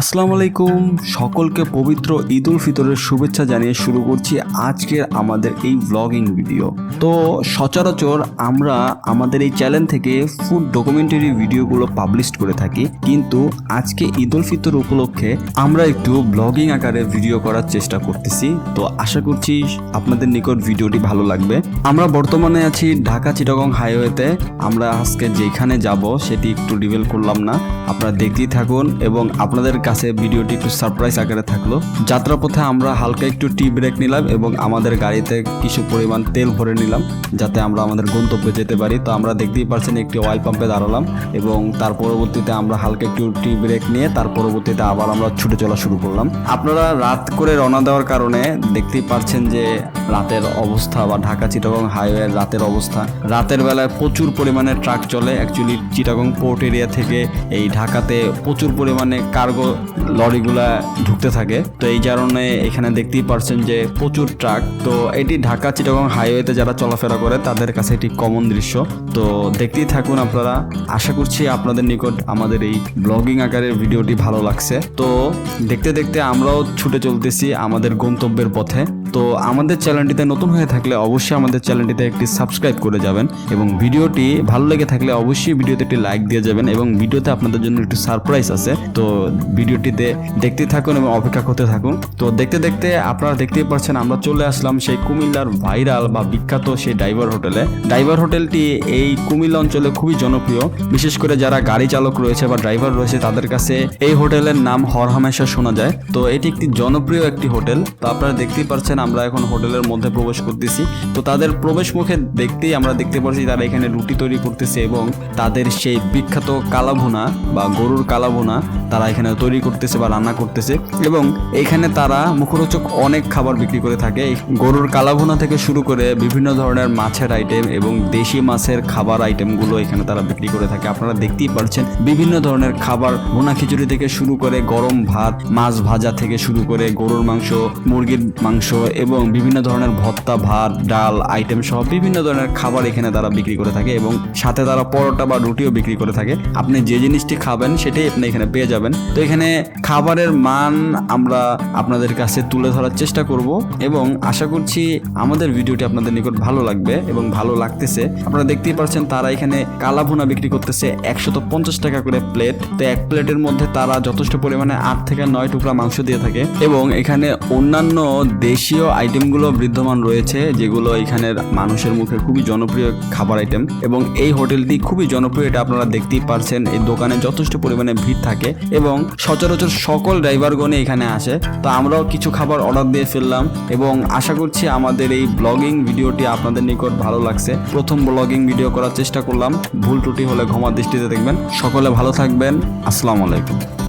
আসসালামু আলাইকুম। সকলকে পবিত্র ঈদ উল ফিতরের শুভেচ্ছা জানিয়ে শুরু করছি আজকের আমাদের এই ব্লগিং ভিডিও তো সচরাচর আমরা আমাদের এই চ্যানেল থেকে ফুড ডকুমেন্টারি ভিডিওগুলো পাবলিশ করে থাকি, কিন্তু আজকে ঈদ উল ফিতর উপলক্ষে আমরা একটু ব্লগিং আকারে ভিডিও করার চেষ্টা করতেছি। তো আশা করছি আপনাদের নিকট ভিডিওটি ভালো লাগবে। আমরা বর্তমানে আছি ঢাকা চিটাগং হাইওয়েতে আমরা আজকে যেখানে যাব সেটি একটু রিভিল করলাম না। আপনারা দেখতেই থাকুন এবং আপনাদের কাছে ভিডিওটি একটু সারপ্রাইজ আকারে থাকল। যাত্রাপথে আমরা হালকা একটু টি ব্রেক নিলাম এবং আমাদের গাড়িতে কিছু পরিমাণ তেল ভরে নিলাম, যাতে আমরা আমাদের গন্তব্যে যেতে পারি। তো আমরা দেখতেই পারছেন একটি অয়েল পাম্পে দাঁড়ালাম এবং তার পরবর্তীতে আমরা হালকা একটু টি ব্রেক নিয়ে তার পরবর্তীতে আবার আমরা ছুটে চলা শুরু করলাম। আপনারা রাত করে রওনা দেওয়ার কারণে দেখতেই পারছেন যে রাতের অবস্থা বা ঢাকা চিটাগং হাইওয়ের রাতের অবস্থা। রাতের বেলায় প্রচুর পরিমাণে ট্রাক চলে। অ্যাকচুয়ালি চিটাগং পোর্ট এরিয়া থেকে এই ঢাকাতে প্রচুর পরিমাণে কার্গো লরিগুলা ঢুকতে থাকে। তো এই কারণে এখানে দেখতেই পারছেন যে প্রচুর ট্রাক। তো এটি ঢাকা চিটাগং হাইওয়েতে যারা চলাফেরা করে, তাদের কাছে এটি কমন দৃশ্য। তো দেখতেই থাকুন আপনারা। আশা করছি আপনাদের নিকট আমাদের এই ব্লগিং আকারের ভিডিওটি ভালো লাগছে। তো দেখতে দেখতে আমরাও ছুটে চলতেছি আমাদের গন্তব্যের পথে। তো আমাদের চ্যানেলটিতে নতুন হয়ে থাকলে অবশ্যই আমাদের চ্যানেলটিতে একটি সাবস্ক্রাইব করে যাবেন এবং ভিডিওটি ভালো লেগে থাকলে অবশ্যই ভিডিওতে একটি লাইক দিয়ে যাবেন এবং ভিডিওতে আপনাদের জন্য একটু সারপ্রাইজ আছে। তো ভিডিওটিতে দেখতে থাকুন এবং অপেক্ষা করতে থাকুন। তো দেখতে দেখতে আপনারা দেখতেই পাচ্ছেন, আমরা চলে আসলাম সেই কুমিল্লার ভাইরাল বা বিখ্যাত সেই ড্রাইভার হোটেলে। ড্রাইভার হোটেলটি এই কুমিল্লা অঞ্চলে খুবই জনপ্রিয়। বিশেষ করে যারা গাড়ি চালক রয়েছে বা ড্রাইভার রয়েছে, তাদের কাছে এই হোটেলের নাম হরহামেশা শোনা যায়। তো এটি একটি জনপ্রিয় একটি হোটেল। তো আপনারা দেখতেই পাচ্ছেন, আমরা এখন হোটেলের মধ্যে প্রবেশ করতেছি। তো তাদের প্রবেশ মুখে দেখতেই আমরা দেখতে পাচ্ছি, তারা এখানে রুটি তৈরি করতেছে এবং তাদের সেই বিখ্যাত কালাভুনা বা গরুর কালাভুনা তারা এখানে তৈরি করতেছে বা রান্না করতেছে এবং এখানে তারা মুখরোচক অনেক খাবার বিক্রি করে থাকে। গরুর কালাভুনা থেকে শুরু করে বিভিন্ন ধরনের মাছের আইটেম এবং দেশি মাছের খাবার আইটেমগুলো এখানে তারা বিক্রি করে থাকে। আপনারা দেখতেই পারছেন বিভিন্ন ধরনের খাবার। ভুনা খিচুড়ি থেকে শুরু করে গরম ভাত, মাছ ভাজা থেকে শুরু করে গরুর মাংস, মুরগির মাংস এবং বিভিন্ন ধরনের ভর্তা, ভাত, ডাল আইটেম সহ বিভিন্ন ধরনের খাবার এখানে তারা বিক্রি করে থাকে এবং সাথে তারা পরোটা বা রুটিও বিক্রি করে থাকে। আপনি যে জিনিসটি খাবেন সেটাই আপনি এখানে পেয়ে যাবেন। তো এখানে খাবারের মান আমরা আপনাদের কাছে তুলে ধরার চেষ্টা করব এবং আশা করছি আমাদের ভিডিওটি আপনাদের নিকট ভালো লাগবে এবং ভালো লাগতেছে। আপনারা দেখতেই পাচ্ছেন তারা এখানে কালা ভুনা বিক্রি করতেছে একশত পঞ্চাশ টাকা করে প্লেট। তো এক প্লেটের মধ্যে তারা যথেষ্ট পরিমাণে আট থেকে নয় টুকরা মাংস দিয়ে থাকে এবং এখানে অন্যান্য দেশীয় আইটেমগুলো বিদ্যমান রয়েছে, যেগুলো এখানের মানুষের মুখে খুবই জনপ্রিয় খাবার আইটেম এবং এই হোটেলটি খুবই জনপ্রিয়, এটা আপনারা দেখতেই পারছেন। এই দোকানে যথেষ্ট পরিমাণে ভিড় থাকে এবং সচরাচর সকল ড্রাইভারগণে এখানে আসে। তো আমরাও কিছু খাবার অর্ডার দিয়ে ফেললাম এবং আশা করছি আমাদের এই ব্লগিং ভিডিওটি আপনাদের নিকট ভালো লাগছে। প্রথম ব্লগিং ভিডিও করার চেষ্টা করলাম। ভুল ত্রুটি হলে ক্ষমা দৃষ্টিতে দেখবেন। সকলে ভালো থাকবেন। আসসালামু আলাইকুম।